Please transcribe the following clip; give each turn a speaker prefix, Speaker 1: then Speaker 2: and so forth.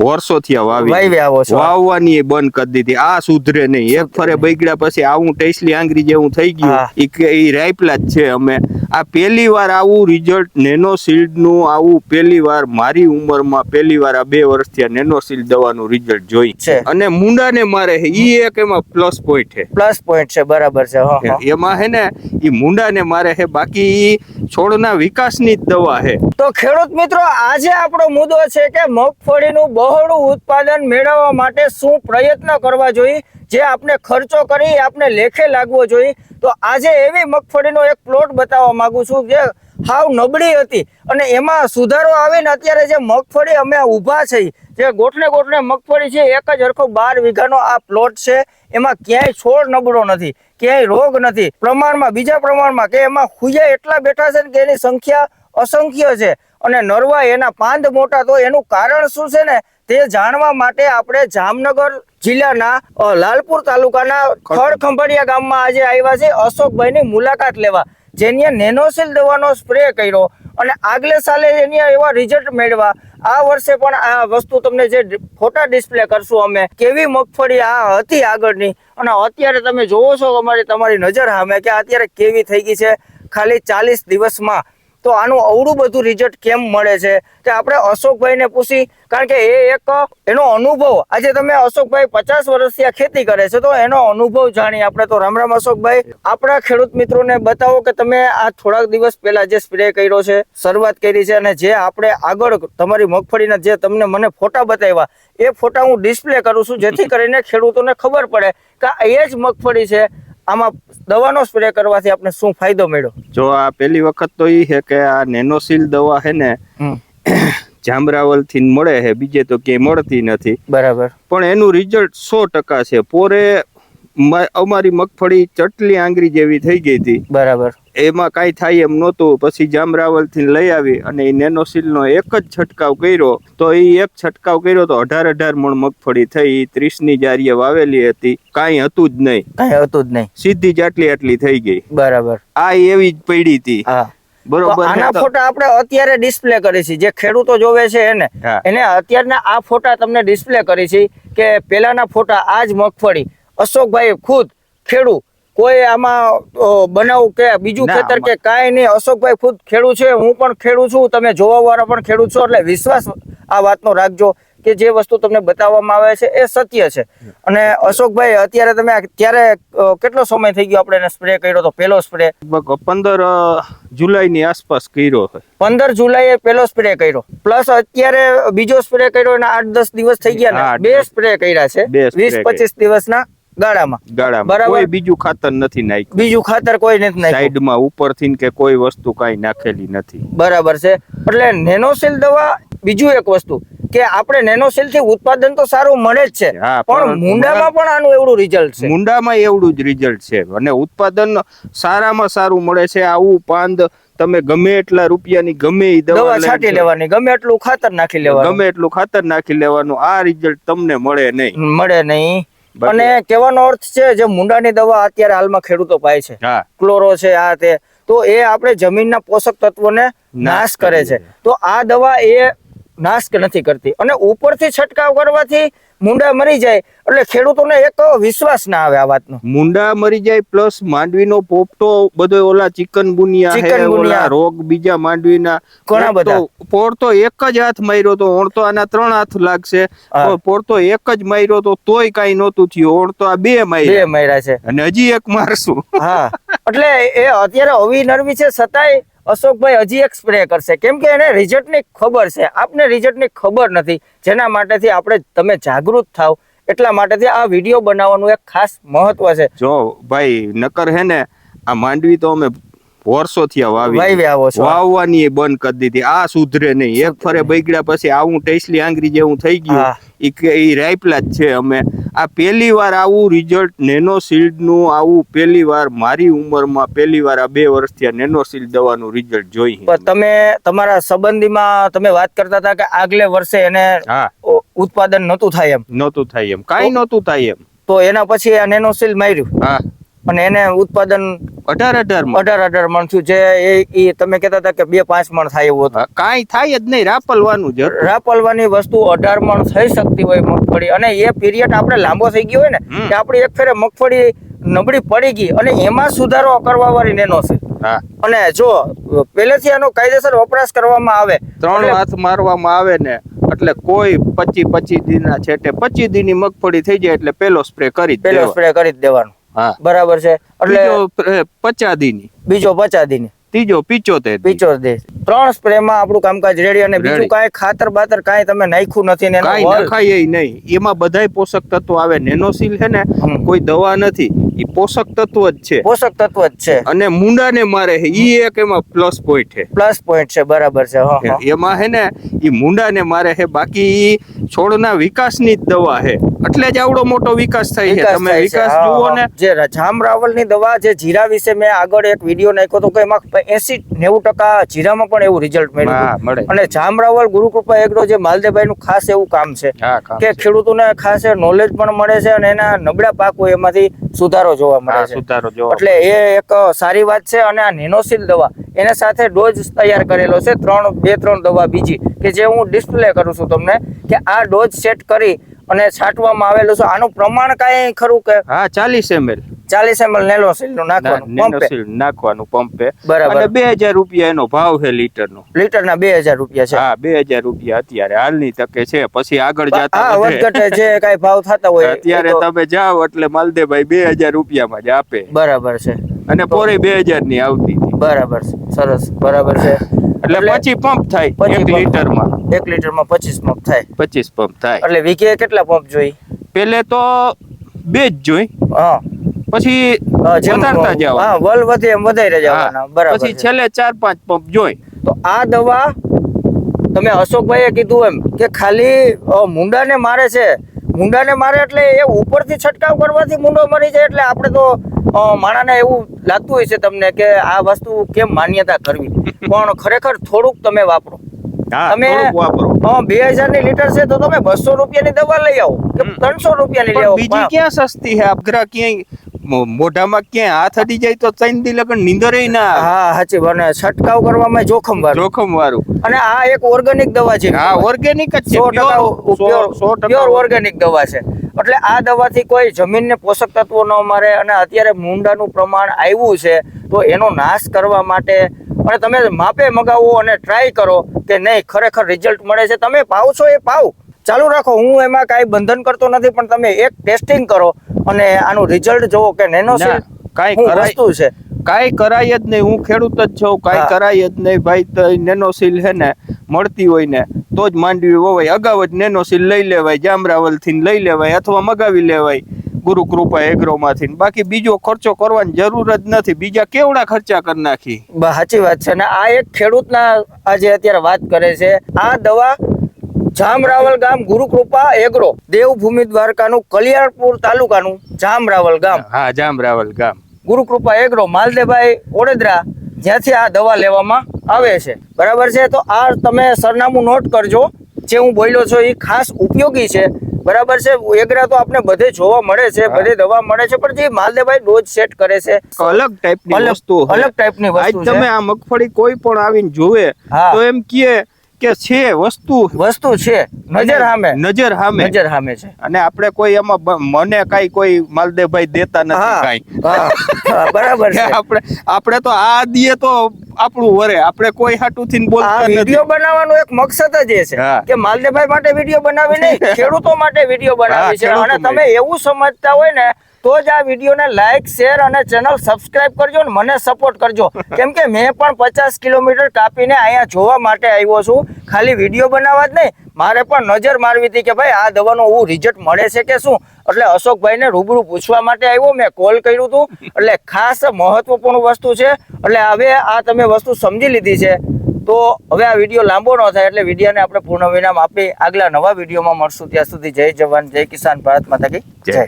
Speaker 1: વર્ષોથી વાવવાની બંધ કરી દીધી. આ સુધરે નહીં. એક ફરે બગડ્યા પછી આવું ટેસલી આંગળી જેવું થઈ ગયું. એ રાયપલા જ છે અમે. આ પહેલી વાર આવું રિઝલ્ટ નેનો શિલ્ડનું આવું પહેલી વાર મારી ઉંમરમાં પહેલી વાર આ બે વર્ષથી આ નેનો શિલ્ડ દવાનું રિઝલ્ટ જોઈ.
Speaker 2: છે.
Speaker 1: અને મુંડાને મારે ઈ એક એમાં પ્લસ પોઈન્ટ છે.
Speaker 2: પ્લસ પોઈન્ટ છે. બરાબર છે.
Speaker 1: એમાં હે ને ઈ મુંડાને મારે હે બાકી છોડના વિકાસની જ દવા છે.
Speaker 2: તો ખેડૂત મિત્રો આજે આપણો મુદ્દો છે કે મગફળીનું બહોળું ઉત્પાદન મેળવવા માટે શું પ્રયત્ન કરવા જોઈએ? જે આપણે ખર્ચો કરી આપણે લેખે લાગવો જોઈએ. તો આજે એવી મગફળીનો એક પ્લોટ બતાવવા માંગુ છું જે હાવ નબળી હતી અને એમાં સુધારો આવીને અત્યારે જે મગફળી અમે ઊભા છીએ જે ગોઠને ગોઠને મગફળી છે, એક જ હરખો બાર વીઘાનો આ પ્લોટ છે. એમાં ક્યાંય છોડ નબળો નથી, ક્યાંય રોગ નથી. પ્રમાણમાં, બીજા પ્રમાણમાં કે એમાં ખુયા એટલા બેઠા છે કે એની સંખ્યા અસંખ્ય છે. અને નરવા એના પાંદ મોટા, તો એનું કારણ શું છે ને? તે જાણવા માટે આપણે જામનગર જિલ્લાના લાલપુર તાલુકાના ખડખંભાળિયા ગામમાં આજે આવ્યા છે. અશોકભાઈની મુલાકાત લેવા. જેની નેનોસિલ દવાનો સ્પ્રે કર્યો અને આગલે સાલે એની એવા રિઝલ્ટ મેળવા. આ વર્ષે પણ આ વસ્તુ તમને જે ફોટા ડિસ્પ્લે કરશું અમે. કેવી મગફળી આ હતી આગળની? અને અત્યારે તમે જોવો છો અમારી, તમારી નજર સામે કે અત્યારે કેવી થઈ ગઈ છે. ખાલી ચાલીસ દિવસમાં તો આનું અવડું બધું રિઝલ્ટ કેમ મળે છે? કે આપણે અશોકભાઈને પૂછી, કારણ કે એ એક, એનો અનુભવ, આજે તમે અશોકભાઈ પચાસ વર્ષથી આ ખેતી કરે છે, તો એનો અનુભવ જાણી આપણે. તો રામ રામ અશોકભાઈ, આપણા ખેડૂત મિત્રોને બતાવો કે તમે આ થોડાક દિવસ પહેલા જે સ્પ્રે કર્યો છે, શરૂઆત કરી છે, અને જે આપણે આગળ તમારી મગફળીના જે તમને મને ફોટા બતાવ્યા, એ ફોટા હું ડિસ્પ્લે કરું છું, જેથી કરીને ખેડૂતોને ખબર પડે કે એ જ મગફળી છે. આમાં દવાનો સ્પ્રે કરવાથી આપણે શું ફાયદો મળ્યો?
Speaker 1: જો આ પહેલી વખત તો એ છે કે આ નેનોસિલ દવા છે ને જામરાવલથી મળે છે બીજે તો ક્યાંય મળતી નથી.
Speaker 2: બરાબર.
Speaker 1: પણ એનું રિઝલ્ટ સો ટકા છે. પોરે અમારી મગફળી ચટલી આંગળી જેવી થઈ ગઈ હતી.
Speaker 2: બરાબર.
Speaker 1: એમાં કાંઈ થાય એમ નહોતું. પછી જામરાવલથી લઈ આવી અને એ નેનોસિલ નો એક જ છંટકાવ કર્યો. તો એ એક છંટકાવ કર્યો તો અઢાર અઢાર મણ મગફળી થઈ. ત્રીસની જારીએ વાવેલી હતી. કાંઈ હતું જ નહીં.
Speaker 2: કઈ હતું જ નહીં.
Speaker 1: સીધી જ આટલી આટલી થઈ ગઈ.
Speaker 2: બરાબર.
Speaker 1: આ એવી જ પડી હતી. બરોબર
Speaker 2: આના ફોટા આપણે અત્યારે ડિસ્પ્લે કરી છે. જે ખેડૂતો જોવે છે એને. એને અત્યારના આ ફોટા તમને ડિસ્પ્લે કરી છે કે પેલાના ફોટા આ જ મગફળી. અશોકભાઈ ખુદ ખેડૂ કોઈ આમાં બનાવ કે બીજું ખેતર કે કાંઈ નહીં અશોકભાઈ ખુદ ખેડૂ છે હું પણ ખેડૂ છું તમે જોવા વાળા પણ ખેડૂ છો એટલે વિશ્વાસ આ વાતનો રાખજો કે જે વસ્તુ તમને બતાવવામાં આવે છે એ સત્ય છે. અને અશોકભાઈ અત્યારે તમે ત્યારે કેટલો સમય થઈ ગયો આપણે સ્પ્રે કર્યો તો પહેલો સ્પ્રે
Speaker 1: પંદર જુલાઈ ની આસપાસ કર્યો
Speaker 2: પંદર જુલાઈએ પેલો સ્પ્રે કર્યો. પ્લસ અત્યારે બીજો સ્પ્રે કર્યો એના આઠ દસ દિવસ થઈ ગયા બે સ્પ્રે કર્યા છે. વીસ પચીસ દિવસના ગાળામાં.
Speaker 1: ગાળામાં.
Speaker 2: બરાબર.
Speaker 1: કોઈ બીજું ખાતર નથી નાખ્યું.
Speaker 2: બીજું ખાતર કોઈ નથી નાખ્યું.
Speaker 1: સાઈડમાં ઉપરથી કે કોઈ વસ્તુ કાંઈ નાખેલી નથી.
Speaker 2: બરાબર છે. એટલે નેનોસિલ દવા બીજું એક વસ્તુ કે આપણે નેનોસિલથી ઉત્પાદન તો સારું મળે જ છે
Speaker 1: હા,
Speaker 2: પણ
Speaker 1: પણ
Speaker 2: મુંડામાં પણ આનું એવડું રિઝલ્ટ છે.
Speaker 1: મુંડામાં એવડું જ રિઝલ્ટ છે. અને ઉત્પાદન સારામાં સારું મળે છે. આવું પાંદ તમે ગમે એટલા રૂપિયાની ગમે એ દવા
Speaker 2: દવા
Speaker 1: લઈને
Speaker 2: છાંટી લેવાની ગમે એટલું ખાતર નાખી લેવાનું.
Speaker 1: ગમે એટલું ખાતર નાખી લેવાનું આ રિઝલ્ટ તમને મળે નહીં.
Speaker 2: મળે નહીં. અને કહેવાનો અર્થ છે જે મુંડાની દવા અત્યારે હાલમાં ખેડૂતો પાય છે. ક્લોરો છે આ તે. તો એ આપણે જમીનના પોષક તત્વોને નાશ કરે છે. તો આ દવા એ નાશ નથી કરતી. અને ઉપરથી છંટકાવ કરવાથી મુંડા મરી જાય એટલે ખેડૂતોને એક વિશ્વાસ ના આવે આ વાતનો.
Speaker 1: મુંડા મરી જાય પ્લસ માંડવીનો પોપટો બધો ઓલા ચિકન બુનિયા
Speaker 2: ચિકન
Speaker 1: બુનિયા રોગ બીજા માંડવીના.
Speaker 2: ઘણા
Speaker 1: એક તો એક જ હાથ માર્યો તો ઓણ તો આના ત્રણ હાથ લાગશે.
Speaker 2: પોર
Speaker 1: તો એક જ માર્યો તો તોય કાઈ નહોતું થયું ઓણ તો આ બે
Speaker 2: બે
Speaker 1: માર્યા
Speaker 2: છે.
Speaker 1: અને હજી એક મારશું.
Speaker 2: હા. એટલે એ અત્યારે અવી નરવી છે છતાંય અશોકભાઈ હજી એક સ્પ્રે કરશે. કેમ કે એને રિઝલ્ટની ખબર છે. આપને રિઝલ્ટની ખબર નથી. જેના માટેથી આપણે તમે જાગૃત થાવ એટલા માટેથી આ વીડિયો બનાવવાનું એક ખાસ મહત્વ છે.
Speaker 1: જો ભાઈ નકર હે ને આ માંડવી તો અમે વર્ષોથી વાવી વાવવાની એ બંધ કરી દીધી. આ સુધરે નહીં. એક ફરે બગડ્યા પછી આવું ટેસલી આંગળી જેવું થઈ ગયું. એ રાયપલા જ છે અમે. આ પહેલી વાર આવું રિઝલ્ટ નેનો શિલ્ડ આવું પહેલી વાર મારી ઉંમરમાં પહેલી વાર આ બે વર્ષથી આ નેનો શિલ્ડ દવાનું રિઝલ્ટ જોઈ
Speaker 2: પણ તમે તમારા સંબંધીમાં તમે વાત કરતા હતા કે આગલે વર્ષે એને ઉત્પાદન નહોતું થાય એમ.
Speaker 1: નહોતું થાય એમ. કાંઈ નહોતું થાય એમ.
Speaker 2: તો એના પછી આ નેનોસિલ માર્યું.
Speaker 1: હા.
Speaker 2: અને એને ઉત્પાદન
Speaker 1: અઢાર અઢાર
Speaker 2: અઢાર અઢાર મણ થયું. જે એ તમે કહેતા હતા કે બે પાંચ મણ થાય એવું હતું.
Speaker 1: કાંઈ થાય જ નહીં રાપલવાનું જ
Speaker 2: રાપલવાની વસ્તુ અઢાર મણ થઈ શકતી હોય મગફળી. અને એ પીરિયડ આપણે લાંબો થઈ ગયો હોય ને. કે આપણી એક ફેરે મગફળી નબળી પડી ગઈ અને એમાં સુધારો કરવા વાળી નેનો છે. અને જો પહેલેથી આનો કાયદેસર વપરાશ કરવામાં આવે
Speaker 1: ત્રણ હાથ મારવામાં આવે ને એટલે કોઈ પચી પચી દિનના છેટે પચી દિનની મગફળી થઈ જાય એટલે પેલો સ્પ્રે કરી
Speaker 2: પેલો સ્પ્રે કરી જ દેવાનો. બરાબર છે. એટલે
Speaker 1: બીજો સ્પ્રે પચા દિનની
Speaker 2: બીજો પચાદીની.
Speaker 1: ત્રીજો પિચોતેર
Speaker 2: પિચોતેર. ત્રણ સ્પ્રે માં આપણું કામકાજ રેડી અને બીજું. કાંઈ ખાતર બાતર કાંઈ તમે નાખ્યું નથી ને
Speaker 1: કાંઈ નખાય નહીં. એમાં બધાય પોષક તત્વો આવે. નેનોસીલ છે ને કોઈ દવા નથી. એ પોષક તત્વ જ છે.
Speaker 2: પોષક તત્વ જ છે.
Speaker 1: અને મુંડાને મારે એ ઈ એક એમાં પ્લસ પોઈન્ટ છે.
Speaker 2: પ્લસ પોઈન્ટ છે. બરાબર છે. હા હા.
Speaker 1: એમાં હે ને ઈ મુંડાને મારે છે. બાકી છોડના વિકાસની જ દવા છે. એટલે જ આવડો મોટો વિકાસ થઈ છે. તમે વિકાસ જુઓ ને.
Speaker 2: જે જામ રાવલની દવા જે જીરા વિશે મેં આગળ એક વીડિયો નાખ્યો તો કે એમાં એસી નેવું ટકા જીરામાં પણ એવું રિઝલ્ટ મળ્યું
Speaker 1: મળે.
Speaker 2: અને જામ રાવલ ગુરુકૃપા એગ્રો જે માલદેભાઈ નું ખાસ એવું કામ છે કે. ખેડૂતોને ખાસ નોલેજ પણ મળે છે અને એના નબળા પાકો એમાંથી સુધારો જોવા મળે છે.
Speaker 1: સુધારો જોવા
Speaker 2: એટલે એ એક સારી વાત છે અને આ નેનોસિલ દવા એના સાથે ડોઝ તૈયાર કરેલો છે. ત્રણ બે ત્રણ દવા બીજી કે જે હું ડિસ્પ્લે કરું છું તમને કે આ ડોઝ સેટ કરી અને છાંટવામાં આવેલું છે. આનું પ્રમાણ કાંઈ ખરું કે
Speaker 1: હા ચાલીસ એમએલ
Speaker 2: ચાલીસ એમએલ નેનોસિલનું નાખવાનું
Speaker 1: નાખવાનું પંપે.
Speaker 2: બરાબર.
Speaker 1: અને બે હજાર રૂપિયા એનો ભાવ છે લીટર નો
Speaker 2: લીટરના બે હજાર રૂપિયા છે.
Speaker 1: હા બે હજાર રૂપિયા અત્યારે હાલની તકે છે. પછી આગળ
Speaker 2: હા
Speaker 1: જતા.
Speaker 2: વધઘટે જે કઈ ભાવ થતા હોય
Speaker 1: અત્યારે તમે જાઓ એટલે માલદેભાઈ બે હજાર રૂપિયામાં જ આપે.
Speaker 2: બરાબર છે.
Speaker 1: અને પોરે બે હજારની આવતી હતી.
Speaker 2: બરાબર છે. સરસ બરાબર છે.
Speaker 1: એટલે પછી પંપ થાય એક
Speaker 2: લીટર
Speaker 1: લીટરમાં.
Speaker 2: એક લીટરમાં પચીસ પંપ થાય.
Speaker 1: પચીસ પંપ થાય.
Speaker 2: એટલે વીઘે કેટલા પંપ જોઈ?
Speaker 1: પેલે તો બે જ જોઈ.
Speaker 2: હા.
Speaker 1: પછી વધારતા જાવ
Speaker 2: હા વલ વધે એમ વધારે જવાના. બરાબર
Speaker 1: પછી છેલ્લે ચાર પાંચ પંપ જોઈ.
Speaker 2: તો આ દવા તમે અશોકભાઈએ કીધું એમ કે ખાલી મુંડાને મારે છે. મુંડાને મારે એટલે એ ઉપરથી છંટકાવ કરવાથી મુંડો મરી જાય એટલે આપણે તો માણાને એવું લાગતું હોય છે તમને કે આ વસ્તુ કેમ માન્યતા કરવી? પણ ખરેખર થોડુંક તમે વાપરો. તમે બે હજારની લીટર છે તો તમે બસો રૂપિયાની દવા લઈ આવો. ત્રણસો રૂપિયાની લઈ આવો
Speaker 1: બીજી ક્યાં સસ્તી છે? અઘરા ક્યાંય મોઢામાં ક્યાંય હાથ અડી જાય તો ત્રણ દી લગન નીંદરે ના
Speaker 2: હા સાચી બને છંટકાવ કરવામાં જોખમ વાળું
Speaker 1: જોખમ વાળું
Speaker 2: અને આ એક ઓર્ગેનિક દવા છે.
Speaker 1: હા ઓર્ગેનિક જ છે.
Speaker 2: સો ટકા
Speaker 1: સો- સો ટકા
Speaker 2: પ્યોર ઓર્ગેનિક. દવા છે. એટલે આ દવાથી કોઈ જમીનને પોષક તત્વો ન મળે અને અત્યારે મૂંડાનું પ્રમાણ આવ્યું છે તો એનો નાશ કરવા માટે અને તમે માપે મગાવો અને ટ્રાય કરો કે નહીં ખરેખર રિઝલ્ટ મળે છે. તમે પાવ છો એ પાવ. ચાલુ રાખો. હું એમાં કાંઈ બંધન કરતો નથી પણ તમે એક ટેસ્ટિંગ કરો અને આનું રિઝલ્ટ જોવો કે નેનો
Speaker 1: છે કાંઈ
Speaker 2: વસ્તુ છે.
Speaker 1: કાંઈ કરાય જ નહીં. હું ખેડૂત જ છું. કાંઈ કરાય જ નહીં. ભાઈ નેનો નેનોસીલ છે ને મળતી હોય ને તો જ માંડવી વવાય. અગાઉ જ નેનોસીલ લઈ લેવાય. જામરાવલથી લઈ લેવાય અથવા મગાવી લેવાય. ગુરુ કૃપા એગ્રોમાંથી બાકી બીજો ખર્ચો કરવાની જરૂર જ નથી. બીજા કેવડા ખર્ચા કરી નાખી?
Speaker 2: સાચી વાત છે. ને આ એક ખેડૂતના આજે અત્યારે વાત કરે છે. આ દવા જામરાવલ ગામ ગુરુકૃપા એગ્રો દેવભૂમિ દ્વારકાનું કલિયાણપુર તાલુકાનું જામરાવલ ગામ.
Speaker 1: હા જામરાવલ ગામ.
Speaker 2: ગુરુકૃપા એગ્રો માલદેભાઈ ઓડેદરા જ્યાંથી આ દવા લેવામાં આવે છે. બરાબર છે? તો આ તમે સરનામું નોટ કરજો. જે હું બોલ્યો છું એ ખાસ ઉપયોગી છે. બરાબર છે. એગ્રા તો આપણે બધે જોવા મળે છે બધે દવા મળે છે પણ જે માલદેભાઈ ડોઝ સેટ કરે છે.
Speaker 1: અલગ ટાઈપની વસ્તુ
Speaker 2: અલગ ટાઈપની વસ્તુ છે.
Speaker 1: તમે આ મગફળી કોઈ પણ આવીને જોવે તો એમ કહે કે છે વસ્તુ.
Speaker 2: વસ્તુ છે. નજર સામે
Speaker 1: નજર સામે
Speaker 2: નજર સામે છે.
Speaker 1: અને આપણે કોઈ એમાં મને કાઈ કોઈ માલદેવભાઈ દેતા નથી કાઈ.
Speaker 2: બરાબર છે.
Speaker 1: આપણે આપણે તો આ દીએ તો આપણું વરે. આપણે કોઈ હાટું થી બોલતા નથી.
Speaker 2: વિડિયો બનાવવાનો એક મકસદ જ એ છે કે માલદેભાઈ માટે વીડિયો બનાવી નહીં ખેડૂતો માટે વીડિયો બનાવી છે. અને તમે એવું સમજતા હોય ને તો જ આ વિડીયોને લાઈક શેર અને ચેનલ સબસ્ક્રાઇબ કરજો ને મને સપોર્ટ કરજો. કેમ કે મેં પણ પચાસ કિલોમીટર કાપીને અહીંયા જોવા માટે આવ્યો છું. ખાલી વીડિયો બનાવવા જ નહીં મારે પણ નજર મારવી હતી કે ભાઈ આ દવાનો એવું રિઝલ્ટ મળે છે કે શું? એટલે અશોકભાઈને રૂબરૂ પૂછવા માટે આવ્યો મેં કોલ કર્યું હતું. એટલે ખાસ મહત્વપૂર્ણ વસ્તુ છે. એટલે હવે આ તમે વસ્તુ સમજી લીધી છે. તો હવે આ વીડિયો લાંબો ન થાય એટલે વિડીયોને આપણે પૂર્ણ વિરામ આપી આગલા નવા વિડીયોમાં મળશું. ત્યાં સુધી જય જવાન જય કિસાન ભારત માતા કી.
Speaker 1: જય.
Speaker 2: જય.